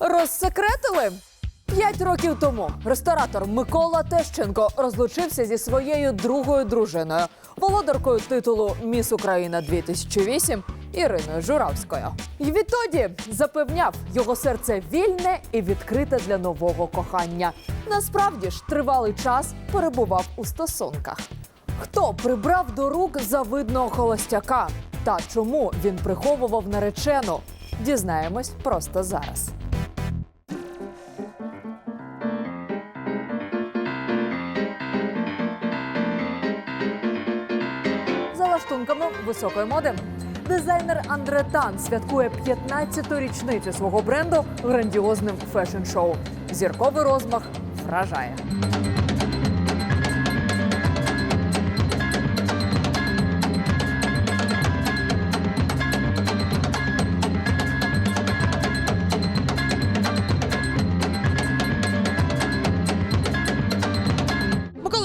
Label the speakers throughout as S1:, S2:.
S1: Розсекретили? П'ять років тому ресторатор Микола Тещенко розлучився зі своєю другою дружиною, володаркою титулу Міс Україна 2008 Іриною Журавською. І відтоді запевняв, його серце вільне і відкрите для нового кохання. Насправді ж тривалий час перебував у стосунках. Хто прибрав до рук завидного холостяка? Та чому він приховував наречену? Дізнаємось просто зараз. Лаштунками високої моди. Дизайнер Андре Тан святкує 15-ту річницю свого бренду грандіозним фешн-шоу. Зірковий розмах вражає.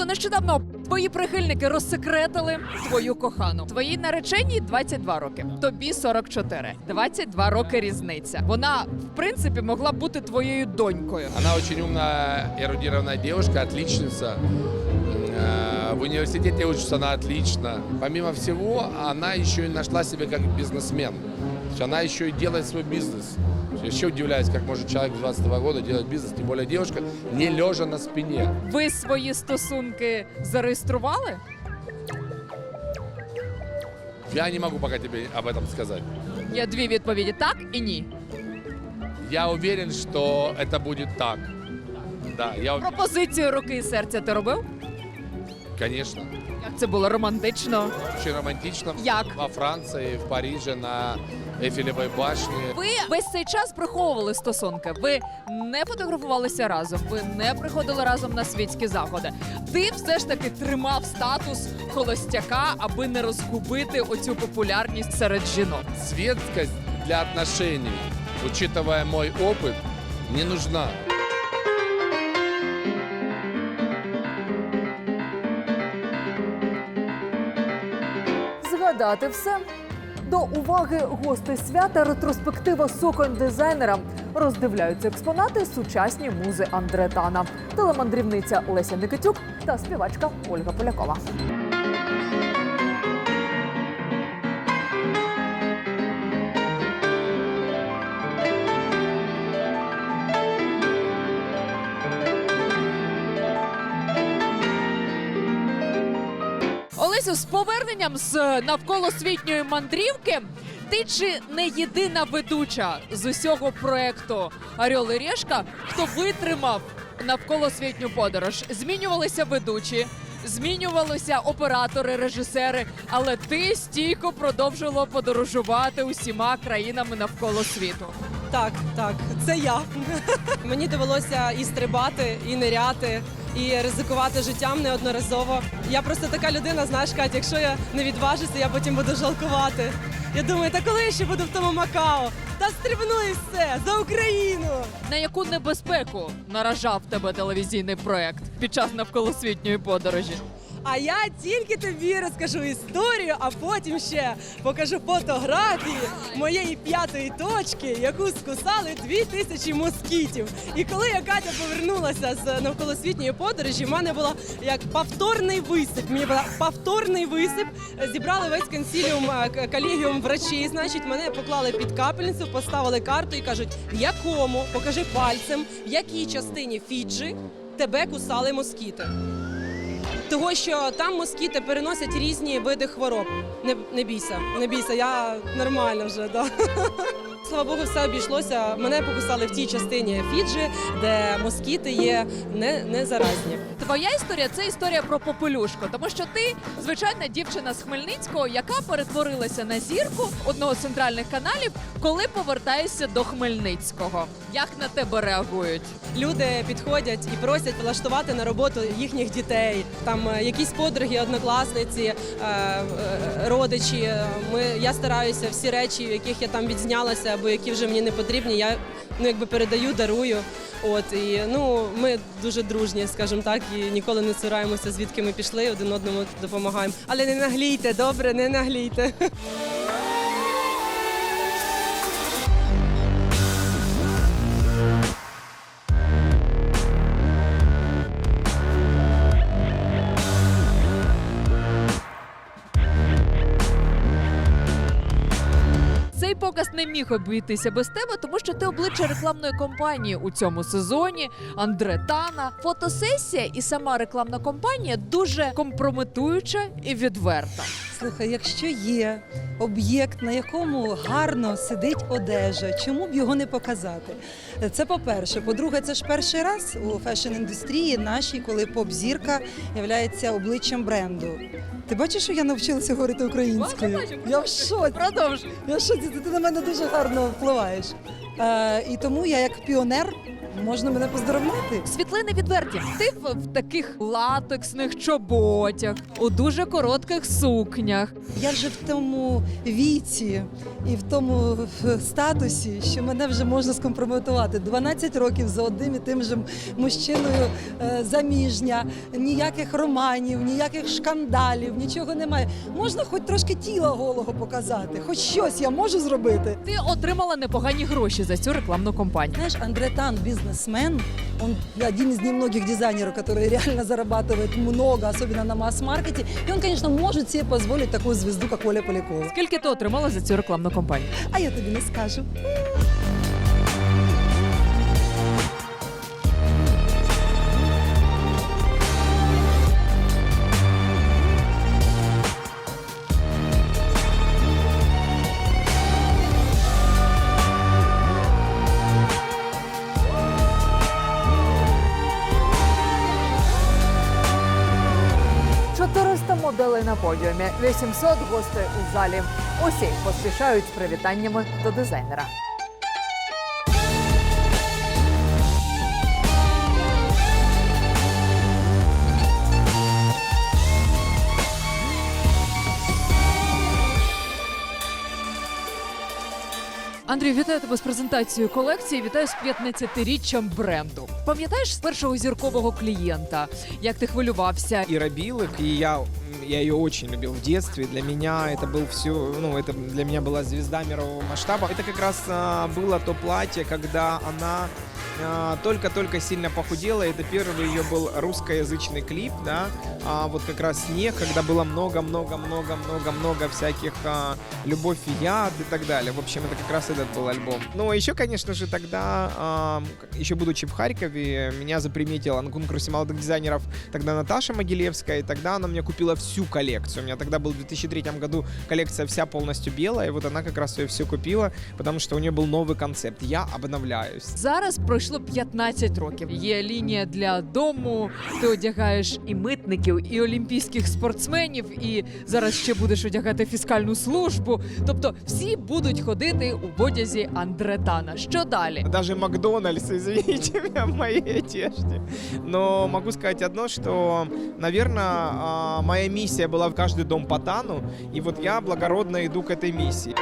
S1: Нещодавно твої прихильники розсекретили твою кохану. Твоїй нареченій 22 роки, тобі 44. 22 роки різниця. Вона, в принципі, могла бути твоєю донькою.
S2: Она очень умная, эрудированная девушка, отличница. Э, В университете учится она отлично. Помимо всего, она еще и нашла себя как бизнесмен. Она еще и делает свой бизнес. Я еще удивляюсь, как может человек 22 года делать бизнес, тем более девушка, не лежа на спине.
S1: Ви свої стосунки зареєстрували?
S2: Я не могу пока тебе об этом сказать.
S1: Є дві відповіді: так і ні.
S2: Я уверен, что это будет так. Да, я уверен.
S1: Пропозицію руки і серця ти робив?
S2: Конечно.
S1: Як це було романтично?
S2: Очень романтично.
S1: Як?
S2: Во Франции, в Париже, на Эйфелевой башне.
S1: Ви весь цей час приховували стосунки. Ви не фотографувалися разом, ви не приходили разом на світські заходи. Ти все ж таки тримав статус холостяка, аби не розгубити оцю популярність серед жінок.
S2: Светскость для отношений, учитывая мой опыт, не нужна.
S1: Згадати все. до уваги гостей свята ретроспектива суконь дизайнера. Роздивляються експонати сучасні музи Андретана, телемандрівниця Леся Никитюк та співачка Ольга Полякова. Олесю, з поверненням з навколосвітньої мандрівки. Ти чи не єдина ведуча з усього проекту Орел і Решка, хто витримав навколосвітню подорож? Змінювалися ведучі, змінювалися оператори, режисери, але ти стійко продовжувала подорожувати усіма країнами навколо світу.
S3: Так, так, це я. Мені довелося і стрибати, і ниряти, і ризикувати життям неодноразово. Я просто така людина, знаєш, Катя, якщо я не відважуся, я потім буду жалкувати. Я думаю, та коли я ще буду в тому Макао? Та стрибну і все за Україну.
S1: На яку небезпеку наражав тебе телевізійний проект під час навколосвітньої подорожі?
S3: А я тільки тобі розкажу історію, а потім ще покажу фотографії моєї п'ятої точки, яку скусали дві тисячі москітів. І коли я Катя повернулася з навколосвітньої подорожі, в мене було як повторний висип. Мені був повторний висип. Зібрали весь консіліум е, колегіум врачей. Значить, мене поклали під капельницю, поставили карту і кажуть, якому покажи пальцем, в якій частині Фіджі тебе кусали москіти. Того, що там москіти переносять різні види хвороб. Не, не бійся, не бійся, я нормально вже. Да. Слава Богу, все обійшлося. Мене покусали в тій частині Фіджі, де москіти є не, не заразні.
S1: Твоя історія це історія про попелюшку, тому що ти звичайна дівчина з Хмельницького, яка перетворилася на зірку одного з центральних каналів, коли повертаєшся до Хмельницького. Як на тебе реагують?
S3: Люди підходять і просять влаштувати на роботу їхніх дітей. Там е, якісь подруги, однокласниці, е, е, родичі. Ми я стараюся всі речі, яких я там відзнялася, або які вже мені не потрібні. Я ну якби передаю, дарую. От і ну ми дуже дружні, скажімо так, і ніколи не цураємося, звідки ми пішли, один одному допомагаємо. Але не наглійте, добре, не наглійте.
S1: не міг обійтися без тебе, тому що ти обличчя рекламної кампанії у цьому сезоні. Андре Тана. Фотосесія і сама рекламна кампанія дуже компрометуюча і відверта.
S4: Слухай, якщо є об'єкт, на якому гарно сидить одежа, чому б його не показати? Це по-перше. По-друге, це ж перший раз у фешн-індустрії нашій, коли поп-зірка є обличчям бренду. Ти бачиш, що я навчилася говорити українською?
S1: Бачу, бачу.
S4: Я в шоці.
S1: Продовж.
S4: Я в шоці. Ти, ти на мене дуже гарно впливаєш. Е, і тому я як піонер можна мене поздоровляти.
S1: Світлини відверті. Ти в, в таких латексних чоботях, у дуже коротких сукнях.
S4: Я вже в тому віці і в тому статусі, що мене вже можна скомпрометувати. 12 років за одним і тим же мужчиною е, заміжня, ніяких романів, ніяких шкандалів, нічого немає. Можна хоч трошки тіла голого показати, хоч щось я можу зробити.
S1: Ти отримала непогані гроші за цю рекламну кампанію.
S4: Знаешь, Андре Тан бизнесмен, он один из немногих дизайнеров, который реально зарабатывает много, особенно на масс-маркете. И он, конечно, может себе позволить такую звезду, как Оля Полякова.
S1: Скільки ти отримала за цю рекламну кампанію?
S4: А я тобі не скажу.
S1: Подіумі, 800 гостей у залі. Усі поспішають з привітаннями до дизайнера. Андрій, вітаю тебе з презентацією колекції. Вітаю з 15-річчям бренду. Пам'ятаєш з першого зіркового клієнта, як ти хвилювався?
S5: Ира Билык, и я, м, я ее очень любил в детстве. Для меня это был все, ну, это для меня была звезда мирового масштаба. Это как раз а, было то платье, когда она а, только-только сильно похудела. Это первый ее был русскоязычный клип, да, а вот как раз снег, когда было много-много-много-много-много всяких а, любовь и яд и так далее. В общем, это как раз этот был альбом. Ну, а еще, конечно же, тогда, а, еще будучи в Харькове, меня заприметила на конкурсе молодых дизайнеров тогда Наташа Могилевская, и тогда она мне купила всю коллекцию. У меня тогда был в 2003 году коллекция вся полностью белая, и вот она как раз ее все купила, потому что у нее был новый концепт. Я обновляюсь.
S1: Зараз пройшло 15 років. Є лінія для дому. Ти одягаєш і митників, і олімпійських спортсменів, і зараз ще будеш одягати фіскальну службу. Тобто всі будуть ходити у одязі Андретана. Що далі?
S5: Даже Макдональдс, извините меня, в моей одежде. Но могу сказать одно, что, наверное, моя миссия была в каждый дом по Тану, и вот я благородно иду к этой миссии.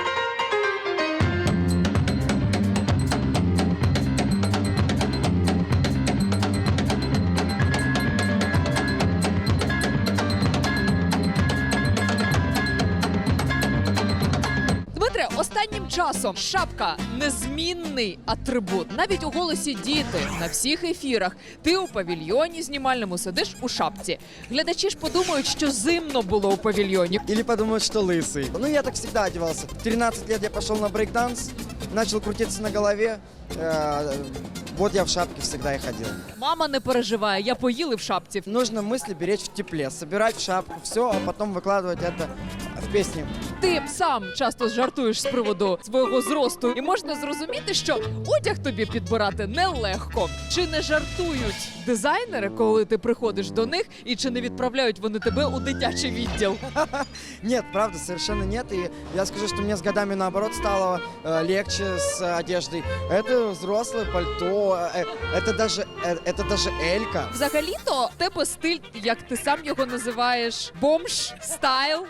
S1: часом шапка незмінний атрибут. Навіть у голосі діти на всіх ефірах. Ти у павільйоні знімальному сидиш у шапці. Глядачі ж подумають, що зимно було у павільйоні.
S6: Или подумают, что лысый. Ну, я так всегда одевался. В 13 лет я пошел на брейкданс, начал крутиться на голове. Э, Вот я в шапке всегда и ходил.
S1: Мама не переживає, я поїли в шапці.
S6: Нужно мысли беречь в тепле, собирать в шапку, все, а потом выкладывать это в песни.
S1: Ти сам часто жартуєш з приводу свого зросту, і можна зрозуміти, що одяг тобі підбирати нелегко. Чи не жартують дизайнери, коли ти приходиш до них, і чи не відправляють вони тебе у дитячий відділ?
S6: Нет, правда, совершенно нет. И я скажу, что мне с годами наоборот стало э, легче с одеждой. Это взрослое пальто, э, это даже, э, это даже элька.
S1: Взагалі-то в тебе стиль, як ти сам його називаєш, бомж стайл.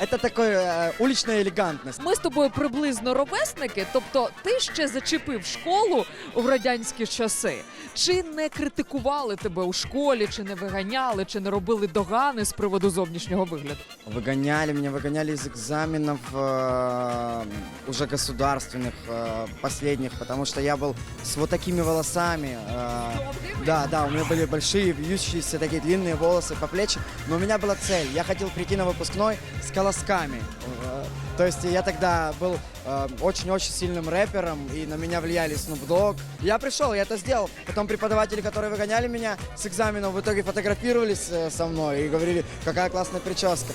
S6: Это такой э, уличная элегантность.
S1: Ми з тобою приблизно ровесники, тобто ти ще зачепив школу в радянські часи. Чи не критикували тебе у школі, чи не виганяли, чи не робили догани з приводу зовнішнього вигляду?
S6: Выгоняли меня, выгоняли из экзаменов э, уже государственных, э, последних, потому что я был с вот такими волосами. э, да, да, у меня были большие, вьющиеся такие длинные волосы по плечи, но у меня была цель. Я хотел прийти на выпускной с волосками. Э, То есть я тогда был э, очень-очень сильным рэпером, и на меня влияли Snoop Dogg. Я пришел, я это сделал. Потом преподаватели, которые выгоняли меня с экзаменов, в итоге фотографировались э, со мной и говорили, какая классная прическа.